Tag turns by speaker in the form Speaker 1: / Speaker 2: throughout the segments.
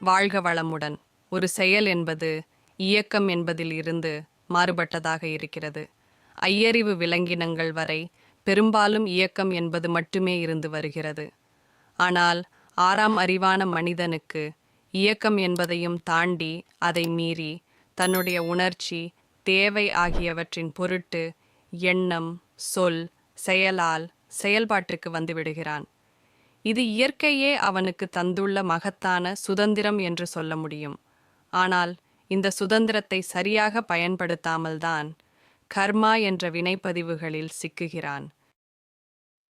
Speaker 1: வாழ்க வளமுடன். ஒரு செயல் என்பது இயக்கம் என்பதில் இருந்து மாறுபட்டதாக இருக்கிறது. ஐயறிவு விலங்கினங்கள் வரை பெரும்பாலும் இயக்கம் என்பது மட்டுமே இருந்து வருகிறது. ஆனால் ஆறாம் அறிவான மனிதனுக்கு இயக்கம் என்பதையும் தாண்டி அதை மீறி தன்னுடைய உணர்ச்சி தேவை ஆகியவற்றின் பொருட்டு எண்ணம் சொல் செயலால் செயல்பாட்டுக்கு வந்துவிடுகிறான் இது இயற்கையே அவனுக்கு தந்துள்ள மகத்தான சுதந்திரம் என்று சொல்ல முடியும். ஆனால் இந்த சுதந்திரத்தை சரியாக பயன்படுத்தாமல்தான் கர்மா என்ற வினைப்பதிவுகளில் சிக்குகிறான்.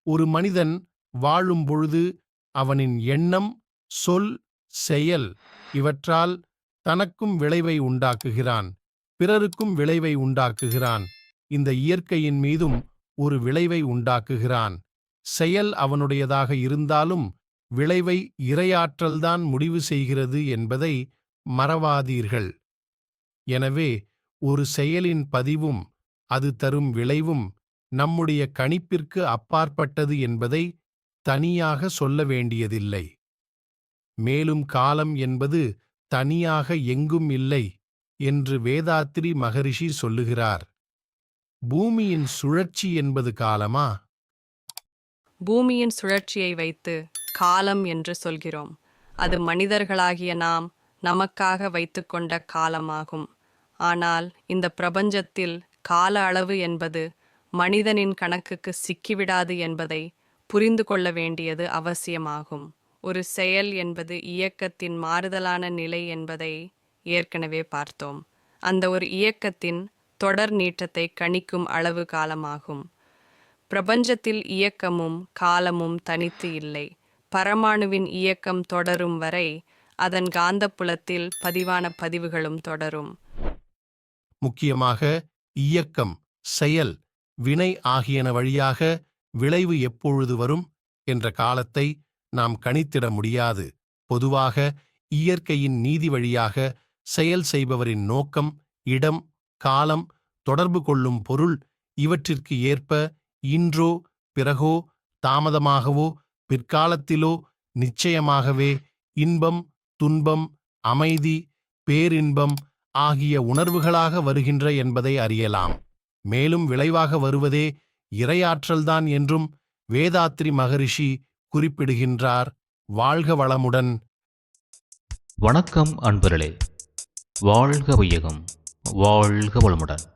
Speaker 2: ஒரு மனிதன் வாழும் பொழுது அவனின் எண்ணம் சொல் செயல் இவற்றால் தனக்கும் விளைவை உண்டாக்குகிறான் பிறருக்கும் விளைவை உண்டாக்குகிறான் இந்த இயற்கையின் மீதும் ஒரு விளைவை உண்டாக்குகிறான். செயல் அவனுடையதாக இருந்தாலும் விளைவை இரையாற்றல்தான் முடிவு செய்கிறது என்பதை மறவாதீர்கள். எனவே ஒரு செயலின் பதிவும் அது தரும் விளைவும் நம்முடைய கணிப்பிற்கு அப்பாற்பட்டது என்பதை தனியாக சொல்ல வேண்டியதில்லை. மேலும் காலம் என்பது தனியாக எங்கும் இல்லை என்று வேதாத்திரி மகரிஷி சொல்லுகிறார். பூமியின் சுழற்சி என்பது காலமா?
Speaker 1: பூமியின் சுழற்சியை வைத்து காலம் என்று சொல்கிறோம். அது மனிதர்களாகிய நாம் நமக்காக வைத்துக்கொண்ட காலமாகும். ஆனால் இந்த பிரபஞ்சத்தில் கால அளவு என்பது மனிதனின் கணக்குக்கு சிக்கிவிடாது என்பதை புரிந்து கொள்ள வேண்டியது அவசியமாகும். ஒரு செயல் என்பது இயக்கத்தின் மாறுதலான நிலை என்பதை ஏற்கனவே பார்த்தோம். அந்த ஒரு இயக்கத்தின் தொடர் நீட்டத்தை கணிக்கும் அளவு காலமாகும். பிரபஞ்சத்தில் இயக்கமும் காலமும் தனித்து இல்லை. பரமாணுவின் இயக்கம் தொடரும் வரை அதன் காந்தப்புலத்தில் பதிவான பதிவுகளும் தொடரும்.
Speaker 2: முக்கியமாக இயக்கம் செயல் வினை ஆகியன வழியாக விளைவு எப்பொழுது வரும் என்ற காலத்தை நாம் கணித்திட முடியாது. பொதுவாக இயற்கையின் நீதி வழியாக செயல் செய்பவரின் நோக்கம் இடம் காலம் தொடர்பு கொள்ளும் பொருள் இவற்றிற்கு ஏற்ப இன்றோ பிறகோ தாமதமாகவோ பிற்காலத்திலோ நிச்சயமாகவே இன்பம் துன்பம் அமைதி பேரின்பம் ஆகிய உணர்வுகளாக வருகின்ற என்பதை அறியலாம். மேலும் விளைவாக வருவதே இரையாற்றல்தான் என்றும் வேதாத்ரி மகரிஷி குறிப்பிடுகின்றார். வாழ்க வளமுடன்.
Speaker 3: வணக்கம் அன்பர்களே. வாழ்க வையகம். வாழ்க வளமுடன்.